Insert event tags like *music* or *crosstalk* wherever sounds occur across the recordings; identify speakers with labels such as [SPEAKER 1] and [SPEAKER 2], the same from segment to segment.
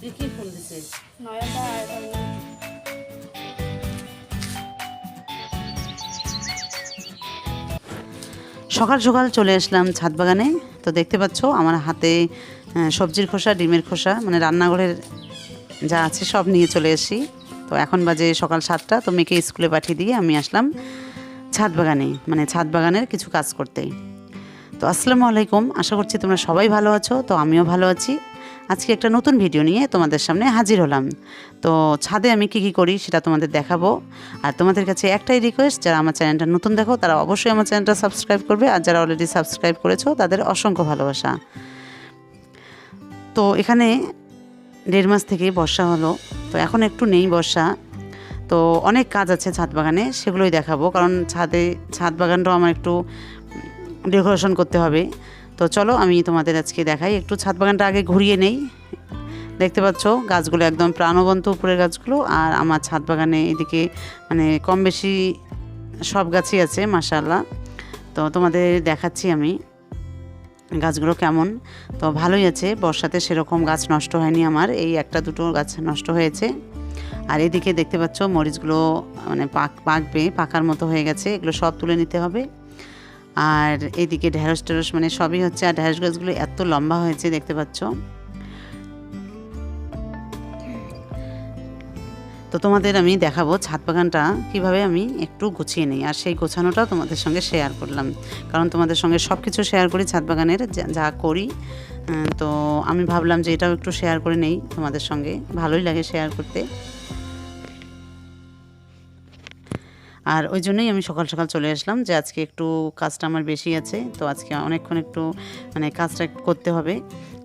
[SPEAKER 1] কি দিছে সকাল সকাল চলে আসলাম ছাদ বাগানে। তো দেখতে পাচ্ছ আমার হাতে সবজির খোসা ডিমের খোসা মানে রান্নাঘরের যা আছে সব নিয়ে চলে এসেছি তো এখন বাজে সকাল সাতটা তো মেয়েকে স্কুলে পাঠিয়ে দিয়ে আমি আসলাম ছাদ বাগানে মানে ছাদ বাগানের কিছু কাজ করতে। তো আসসালামু আলাইকুম আশা করছি তোমরা সবাই ভালো আছো তো আমিও ভালো আছি। আজকে একটা নতুন ভিডিও নিয়ে তোমাদের সামনে হাজির হলাম। তো ছাদে আমি কী কী করি সেটা তোমাদের দেখাবো। আর তোমাদের কাছে একটাই রিকোয়েস্ট যারা আমার চ্যানেলটা নতুন দেখো, তারা অবশ্যই আমার চ্যানেলটা সাবস্ক্রাইব করবে। আর যারা অলরেডি সাবস্ক্রাইব করেছ, তাদের অসংখ্য ভালোবাসা। তো এখানে দেড় মাস থেকে বর্ষা হলো। তো এখন একটু নেই বর্ষা। তো অনেক কাজ আছে ছাদ বাগানে, সেগুলোই দেখাবো। কারণ ছাদে, ছাদ বাগানটাও আমার একটু ডেকোরেশন করতে হবে। তো চলো আমি তোমাদের আজকে দেখাই। একটু ছাদ বাগানটা আগে ঘুরিয়ে নেই। দেখতে পাচ্ছ, গাছগুলো একদম প্রাণবন্ত উপরের গাছগুলো। আর আমার ছাদ বাগানে এদিকে মানে কম বেশি সব গাছই আছে মাশাল্লাহ তো তোমাদের দেখাচ্ছি আমি গাছগুলো কেমন। তো ভালোই আছে, বর্ষাতে সেরকম গাছ নষ্ট হয়নি আমার। এই একটা দুটো গাছ নষ্ট হয়েছে। আর এদিকে দেখতে পাচ্ছ, মরিচগুলো মানে পাক পাকবে, পাকার মতো হয়ে গেছে। এগুলো সব তুলে নিতে হবে। আর এদিকে ঢেঁড়স টেরস মানে সবই হচ্ছে, আর ঢেঁড়স গাছগুলো এত লম্বা হয়েছে, দেখতে পাচ্ছ। তো তোমাদের আমি দেখাবো ছাদ বাগানটা, কীভাবে আমি একটু গুছিয়ে নিই। আর সেই গোছানোটাও তোমাদের সঙ্গে শেয়ার করলাম। কারণ তোমাদের সঙ্গে সব কিছু শেয়ার করি ছাদ বাগানের, যা করি। তো আমি ভাবলাম যে এটাও একটু শেয়ার করে নেই তোমাদের সঙ্গে। ভালোই লাগে শেয়ার করতে। আর ওই জন্যই আমি সকাল সকাল চলে আসলাম যে আজকে একটু কাজটা আমার বেশি আছে, তো আজকে অনেকক্ষণ একটু মানে কাজটা করতে হবে।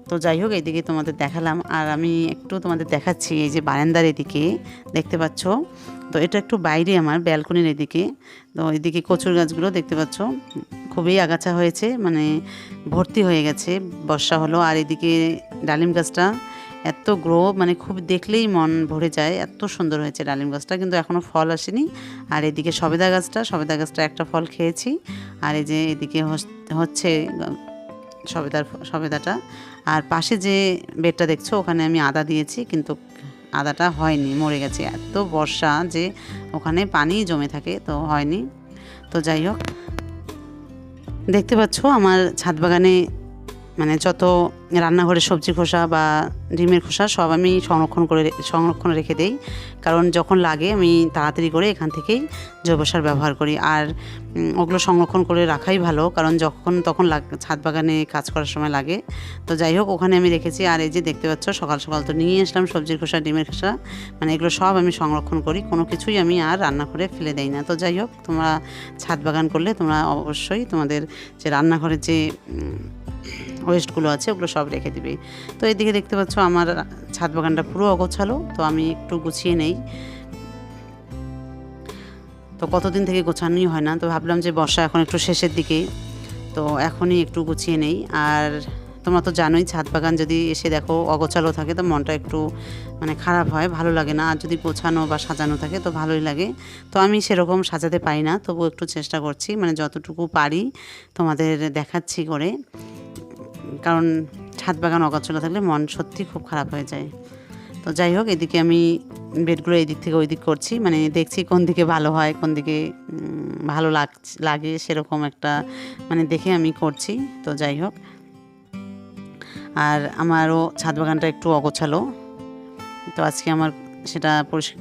[SPEAKER 1] তো যাই হোক, এইদিকে তোমাদের দেখালাম। আর আমি একটু তোমাদের দেখাচ্ছি এই যে বারান্দার এদিকে, দেখতে পাচ্ছ? তো এটা একটু বাইরে আমার, ব্যালকনির এদিকে। তো এদিকে কচুর গাছগুলো দেখতে পাচ্ছ? খুবই আগাছা হয়েছে মানে ভর্তি হয়ে গেছে, বর্ষা হলো। আর এদিকে ডালিম গাছটা এত গ্রো মানে খুব দেখলেই মন ভরে যায়। এত সুন্দর হয়েছে ডালিম গাছটা, কিন্তু এখনও ফল আসেনি। আর এদিকে সবেদা গাছটা সবেদা গাছটা একটা ফল খেয়েছি। আর এই যে এদিকে হচ্ছে সবেদার সবেদাটা। আর পাশে যে বেডটা দেখছ, ওখানে আমি আদা দিয়েছি, কিন্তু আদাটা হয়নি, মরে গেছে। এত বর্ষা যে ওখানে পানি জমে থাকে, তো হয়নি। তো যাই হোক, দেখতে পাচ্ছ আমার ছাদ বাগানে মানে যত রান্নাঘরের সবজি খোসা বা ডিমের খোসা, সব আমি সংরক্ষণ করে সংরক্ষণ রেখে দেই। কারণ যখন লাগে আমি তাড়াতাড়ি করে এখান থেকেই জৈব সার ব্যবহার করি। আর ওগুলো সংরক্ষণ করে রাখাই ভালো, কারণ যখন, তখন ছাদ বাগানে কাজ করার সময় লাগে। তো যাই হোক, ওখানে আমি রেখেছি। আর এই যে দেখতে পাচ্ছ, সকাল সকাল তো নিয়ে আসলাম সবজির খোসা, ডিমের খোসা। মানে এগুলো সব আমি সংরক্ষণ করি, কোনো কিছুই আমি আর রান্না করে ফেলে দেই না। তো যাই হোক, তোমরা ছাদ বাগান করলে তোমরা অবশ্যই তোমাদের যে রান্নাঘরের যে ওয়েস্টগুলো আছে, ওগুলো সব রেখে দিবে। তো এদিকে দেখতে পাচ্ছ আমার ছাদ বাগানটা পুরো অগোছালো, তো আমি একটু গুছিয়ে নেই। তো কতদিন থেকে গোছানোই হয় না, তো ভাবলাম যে বর্ষা এখন একটু শেষের দিকে, তো এখনই একটু গুছিয়ে নেই। আর তোমরা তো জানোই ছাদ বাগান যদি এসে দেখো অগোছালো থাকে, তো মনটা একটু মানে খারাপ হয়, ভালো লাগে না। আর যদি গোছানো বা সাজানো থাকে, তো ভালোই লাগে। তো আমি সেরকম সাজাতে পারি না তবু একটু চেষ্টা করছি মানে যতটুকু পারি তোমাদের দেখাচ্ছি করে। কারণ ছাদ বাগান অগোছালো থাকলে মন সত্যি খুব খারাপ হয়ে যায়। তো যাই হোক, এদিকে আমি বেডগুলো এই দিক থেকে ওই দিক করছি। মানে দেখছি কোন দিকে ভালো হয়, কোন দিকে ভালো লাগ, লাগে সেরকম একটা মানে দেখে আমি করছি। তো যাই হোক। আর আমারও ছাদ বাগানটা একটু অগোছালো। তো আজকে আমার সেটা পরিষ্কার,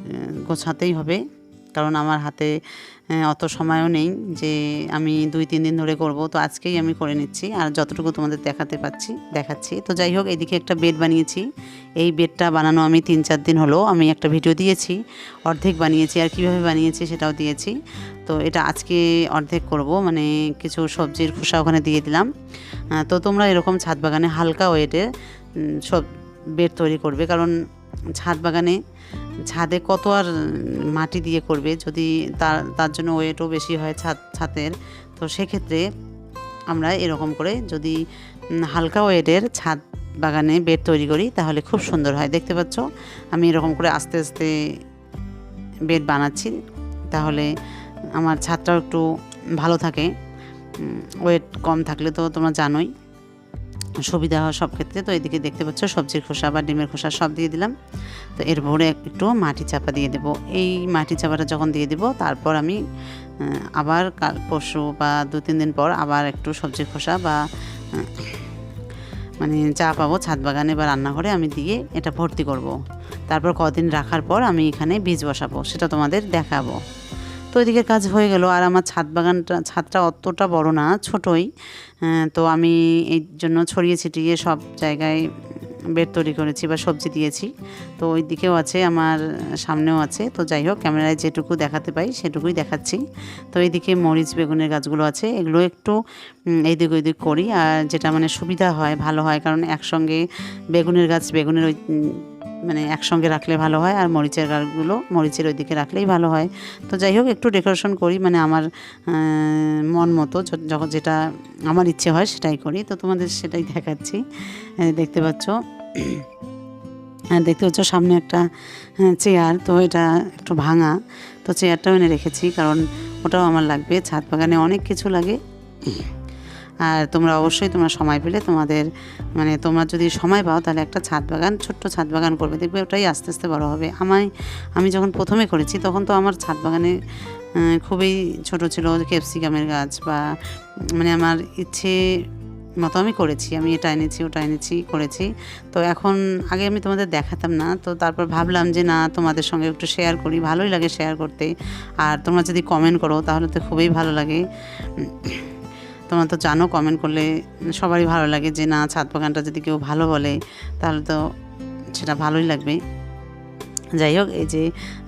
[SPEAKER 1] গোছাতেই হবে। কারণ আমার হাতে অত সময়ও নেই যে আমি দুই, তিন দিন ধরে করব। তো আজকেই আমি করে নিচ্ছি। আর যতটুকু তোমাদের দেখাতে পাচ্ছি, দেখাচ্ছি। তো যাই হোক, এদিকে একটা বেড বানিয়েছি। এই বেডটা বানানো আমি তিন, চার দিন হলো। আমি একটা ভিডিও দিয়েছি, অর্ধেক বানিয়েছি। আর কীভাবে বানিয়েছি সেটাও দিয়েছি। তো এটা আজকে অর্ধেক করব। মানে কিছু সবজির খোসা ওখানে দিয়ে দিলাম। তো তোমরা এরকম ছাদ বাগানে হালকা ওয়েটে সব বেড তৈরি করবে। কারণ ছাদ বাগানে ছাদে কত আর মাটি দিয়ে করবে? যদি তার তার জন্য ওয়েটও বেশি হয় ছাদ ছাদের তো সেক্ষেত্রে আমরা এরকম করে যদি হালকা ওয়েটের ছাদ বাগানে বেড তৈরি করি, তাহলে খুব সুন্দর হয়। দেখতে পাচ্ছ? আমি এরকম করে আস্তে আস্তে বেড বানাচ্ছি, তাহলে আমার ছাদটাও একটু ভালো থাকে ওয়েট কম থাকলে তো তোমরা জানোই। সুবিধা হয় সব ক্ষেত্রে। তো এদিকে দেখতে পাচ্ছ সবজির খোসা বা ডিমের খোসা সব দিয়ে দিলাম। তো এর ভরে একটু মাটি চাপা দিয়ে দেবো। এই মাটি চাপাটা যখন দিয়ে দেবো, তারপর আমি আবার কাল পরশু বা দু তিন দিন পর আবার একটু সবজির খোসা বা মানে চা পাবো ছাদ বাগানে বা রান্নাঘরে আমি দিয়ে এটা ভর্তি করব। তারপর কদিন রাখার পর আমি এখানে বীজ বসাবো, সেটা তোমাদের দেখাবো। তো এদিকে কাজ হয়ে গেল। আর আমার ছাদ বাগানটা, ছাদটা অতটা বড় না, ছোটই। তো আমি এই জন্য ছড়িয়ে ছিটিয়ে সব জায়গায় বেড তৈরি করেছি বা সবজি দিয়েছি। তো ওই দিকেও আছে, আমার সামনেও আছে। তো যাই হোক, ক্যামেরায় যেটুকু দেখাতে পাই সেটুকুই দেখাচ্ছি। তো এইদিকে মরিচ, বেগুনের গাছগুলো আছে। এগুলো একটু এইদিক ওইদিক করি। আর যেটা মানে সুবিধা হয়, ভালো হয়, কারণ একসঙ্গে বেগুনের গাছ, বেগুনের ওই মানে একসঙ্গে রাখলে ভালো হয় আর মরিচের গাছগুলো মরিচের ওই দিকে রাখলেই ভালো হয়। তো যাই হোক, একটু ডেকোরেশন করি মানে আমার মন মতো যখন যেটা আমার ইচ্ছে হয় সেটাই করি। তো তোমাদের সেটাই দেখাচ্ছি। দেখতে পাচ্ছ। দেখতে পাচ্ছ সামনে একটা চেয়ার। তো এটা একটু ভাঙা। তো চেয়ারটাও এনে রেখেছি, কারণ ওটাও আমার লাগবে। ছাদ বাগানে অনেক কিছু লাগে। আর তোমরা অবশ্যই তোমরা সময় পেলে তোমাদের মানে তোমরা যদি সময় পাও তাহলে একটা ছাদ বাগান, ছোট্ট ছাদ বাগান করবে। দেখবে ওটাই আস্তে আস্তে বড় হবে। আমায়, আমি যখন প্রথমে করেছি তখন তো আমার ছাদ বাগানে খুবই ছোট ছিল ক্যাপসিকামের গাছ বা মানে আমার ইচ্ছে মতো আমি করেছি। আমি এটা এনেছি, ওটা এনেছি, করেছি। তো এখন আগে আমি তোমাদের দেখাতাম না। তো তারপর ভাবলাম যে না, তোমাদের সঙ্গে একটু শেয়ার করি। ভালোই লাগে শেয়ার করতে। আর তোমরা যদি কমেন্ট করো তাহলে তো খুবই ভালো লাগে। তোমরা তো জানো কমেন্ট করলে সবারই ভালো লাগে যে, না, ছাদ বাগানটা যদি কেউ ভালো বলে, তাহলে তো সেটা ভালোই লাগবে। যাই হোক, এই যে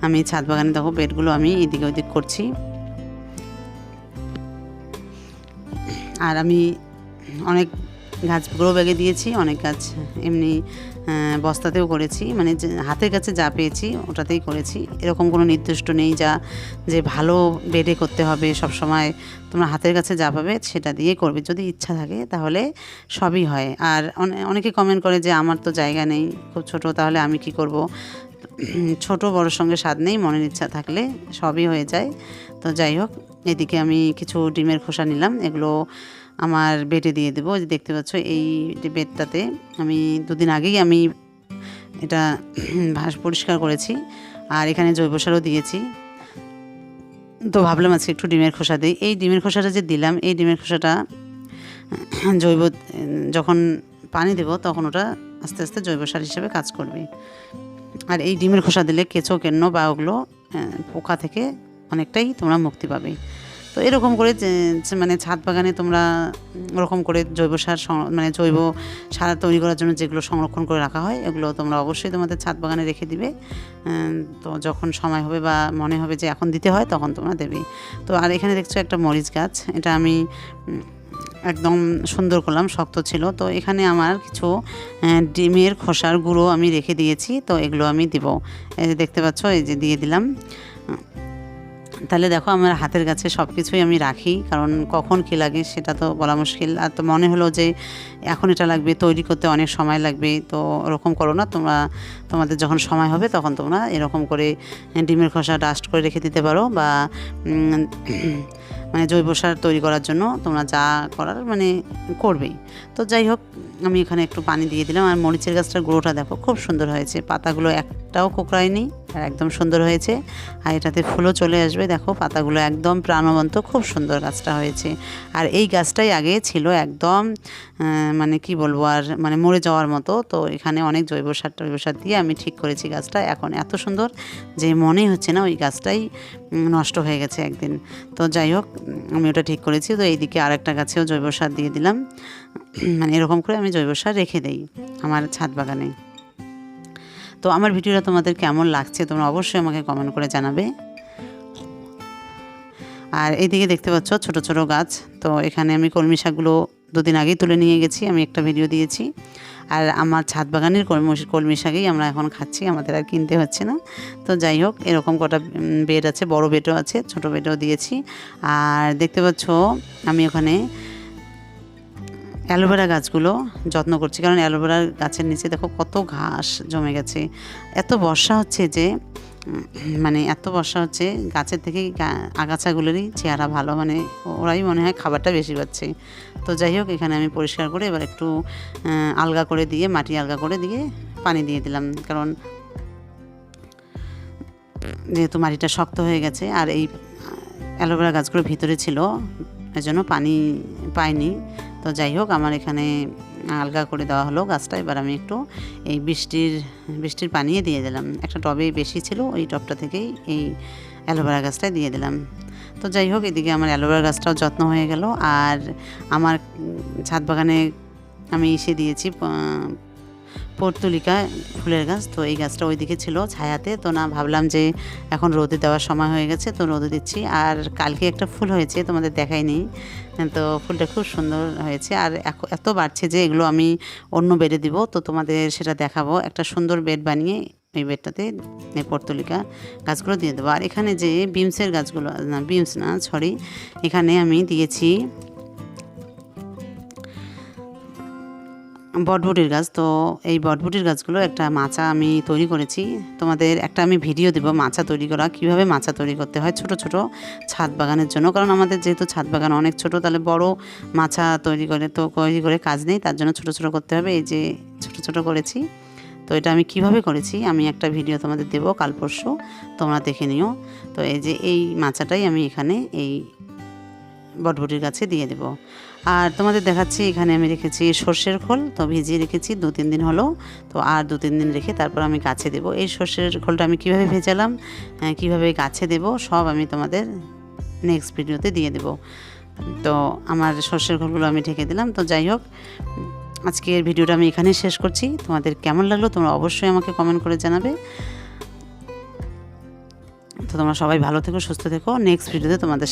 [SPEAKER 1] আমি ছাদ বাগানে দেখো, বেডগুলো আমি এদিকে ওদিক করছি। আর আমি অনেক গাছ গ্রো ব্যাগে দিয়েছি, অনেক গাছ এমনি বস্তাতেও করেছি। মানে হাতের কাছে যা পেয়েছি, ওটাতেই করেছি। এরকম কোনো নির্দিষ্ট নেই যা, যে ভালো বেডে করতে হবে সব সময় তোমরা হাতের কাছে যা পাবে সেটা দিয়ে করবে। যদি ইচ্ছা থাকে তাহলে সবই হয়। আর অনে- অনেকে কমেন্ট করে যে আমার তো জায়গা নেই, খুব ছোট, তাহলে আমি কি করব? ছোট বড়োর সঙ্গে স্বাদ নেই, মনের ইচ্ছা থাকলে সবই হয়ে যায়। তো যাই হোক এদিকে আমি কিছু ডিমের খোসা নিলাম, এগুলো আমার বেটে দিয়ে দেবো। যে দেখতে পাচ্ছ, এই যে বেডটাতে আমি দুদিন আগেই আমি এটা *clears throat* ভাস পরিষ্কার করেছি আর এখানে জৈব সারও দিয়েছি। তো ভাবলাম আজকে একটু ডিমের খোসা দিই। এই ডিমের খোসাটা যে দিলাম, এই ডিমের খোসাটা *clears throat* জৈব, যখন পানি দেব তখন ওটা আস্তে আস্তে জৈব সার হিসেবে কাজ করবে। আর এই ডিমের খোসা দিলে কেঁচো, কেন্ন বা ওগুলো পোকা থেকে অনেকটাই তোমরা মুক্তি পাবে। তো এরকম করে মানে ছাদ বাগানে তোমরা ওরকম করে জৈব সার মানে জৈব সার তৈরি করার জন্য যেগুলো সংরক্ষণ করে রাখা হয়, এগুলো তোমরা অবশ্যই তোমাদের ছাদ বাগানে রেখে দিবে। তো যখন সময় হবে বা মনে হবে যে এখন দিতে হয়, তখন তোমরা দেবে। তো আর এখানে দেখছ একটা মরিচ গাছ, এটা আমি একদম সুন্দর করলাম, শক্ত ছিল। তো এখানে আমার কিছু ডিমের খোসার গুঁড়ো আমি রেখে দিয়েছি, তো এগুলো আমি দিব। এই যে দেখতে পাচ্ছ, এই যে দিয়ে দিলাম। তাহলে দেখো আমার হাতের কাছে সব কিছুই আমি রাখি, কারণ কখন কী লাগে সেটা তো বলা মুশকিল। আর তো মনে হলো যে এখন এটা লাগবে, তৈরি করতে অনেক সময় লাগবে, তো ওরকম করো না, তোমরা তোমাদের যখন সময় হবে তখন তোমরা এরকম করে ডিমের খোসা ডাস্ট করে রেখে দিতে পারো বা মানে জৈব সার তৈরি করার জন্য তোমরা যা করার মানে করবেই। তো যাই হোক, আমি এখানে একটু পানি দিয়ে দিলাম আর মরিচের গাছটার গুঁড়োটা দেখো খুব সুন্দর হয়েছে। পাতাগুলো একটাও কোকড়ায়নি আর একদম সুন্দর হয়েছে। আর এটাতে ফুলও চলে আসবে। দেখো, পাতাগুলো একদম প্রাণবন্ত, খুব সুন্দর গাছটা হয়েছে। আর এই গাছটাই আগে ছিল একদম মানে কি বলব আর মানে মরে যাওয়ার মতো। তো এখানে অনেক জৈব সার, টৈব সার দিয়ে আমি ঠিক করেছি গাছটা। এখন এত সুন্দর যে মনেই হচ্ছে না ওই গাছটাই নষ্ট হয়ে গেছে একদিন। তো যাই হোক, আমি ওটা ঠিক করেছি। তো এইদিকে আরেকটা গাছেও জৈব সার দিয়ে দিলাম। *clears throat* মানে এরকম করে আমি জৈব সার রেখে দিই আমার ছাদ বাগানে। তো আমার ভিডিওটা তোমাদের কেমন লাগছে তোমরা অবশ্যই আমাকে কমেন্ট করে জানাবে। আর এইদিকে দেখতে পাচ্ছ ছোট ছোট গাছ। তো এখানে আমি কলমি শাকগুলো দুদিন আগেই তুলে নিয়ে গেছি, আমি একটা ভিডিও দিয়েছি। আর আমার ছাদ বাগানের কলমি কলমি শাকেই আমরা এখন খাচ্ছি, আমাদের আর কিনতে হচ্ছে না। তো যাই হোক, এরকম কটা বেড আছে, বড় বেডও আছে, ছোট বেডও দিয়েছি। আর দেখতে পাচ্ছ, আমি ওখানে অ্যালোভেরা গাছগুলো যত্ন করছি, কারণ অ্যালোভেরার গাছের নিচে দেখো কত ঘাস জমে গেছে। এত বর্ষা হচ্ছে যে মানে এত বর্ষা হচ্ছে, গাছের থেকে আগাছাগুলোরই চেহারা ভালো মানে ওরাই মনে হয় খাবারটা বেশি পাচ্ছে। তো যাই হোক, এখানে আমি পরিষ্কার করে এবার একটু আলগা করে দিয়ে, মাটি আলগা করে দিয়ে পানি দিয়ে দিলাম। কারণ যেহেতু মাটিটা শক্ত হয়ে গেছে, আর এই অ্যালোভেরা গাছগুলো ভিতরে ছিল, এজন্য পানি পাইনি। তো যাই হোক, আমার এখানে আলগা করে দেওয়া হলো গাছটা। এবার আমি একটু এই বৃষ্টির বৃষ্টির পানিয়ে দিয়ে দিলাম। একটা টবে বেশি ছিল, ওই টবটা থেকেই এই অ্যালোভেরা গাছটা দিয়ে দিলাম। তো যাই হোক, এদিকে আমার অ্যালোভেরা গাছটাও যত্ন হয়ে গেল। আর আমার ছাদ বাগানে আমি এসে দিয়েছি পর্তুলিকা, ফুলের গাছ। তো এই গাছটা ওইদিকে ছিল ছায়াতে। তো না, ভাবলাম যে এখন রোদে দেওয়ার সময় হয়ে গেছে, তো রোদে দিচ্ছি। আর কালকে একটা ফুল হয়েছে, তোমাদের দেখাইনি। তো ফুলটা খুব সুন্দর হয়েছে। আর এত বাড়ছে যে এগুলো আমি অন্য বেডে দিব। তো তোমাদের সেটা দেখাবো। একটা সুন্দর বেড বানিয়ে এই বেডটাতে পর্তুলিকা গাছগুলো দিয়ে দেবো। আর এখানে যে বিমসের গাছগুলো, না, বিমস না সরি এখানে আমি দিয়েছি বটবুটির গাছ। তো এই বটবুটির গাছগুলো একটা মাচা আমি তৈরি করেছি। তোমাদের একটা আমি ভিডিও দেবো মাচা তৈরি করা, কীভাবে মাচা তৈরি করতে হয় ছোট ছোট ছাদ বাগানের জন্য। কারণ আমাদের যেহেতু ছাদ বাগান অনেক ছোট, তাহলে বড় মাচা তৈরি করে তো তৈরি করে কাজ নেই, তার জন্য ছোট ছোট করতে হবে। এই যে ছোট ছোট করেছি। তো এটা আমি কীভাবে করেছি আমি একটা ভিডিও তোমাদের দেবো কাল পরশু, তোমরা দেখে নিও। তো এই যে এই মাচাটাই আমি এখানে এই বটবটির গাছে দিয়ে দেব। আর তোমাদের দেখাচ্ছি, এখানে আমি রেখেছি সর্ষের খোল, তো ভিজিয়ে রেখেছি, দু তিন দিন হলো, তো আর দু তিন দিন রেখে তারপর আমি গাছে দেবো। এই সর্ষের খোলটা আমি কীভাবে ভেজালাম কীভাবে গাছে দেব, সব আমি তোমাদের নেক্সট ভিডিওতে দিয়ে দেব। তো আমার সর্ষের খোলগুলো আমি ঢেকে দিলাম, তো যাই হোক, আজকের ভিডিওটা আমি এখানে শেষ করছি। তোমাদের কেমন লাগল তোমরা অবশ্যই আমাকে কমেন্ট করে জানাবে। তো তোমরা সবাই ভালো থেকো, সুস্থ থেকো। নেক্সট ভিডিওতে তোমাদের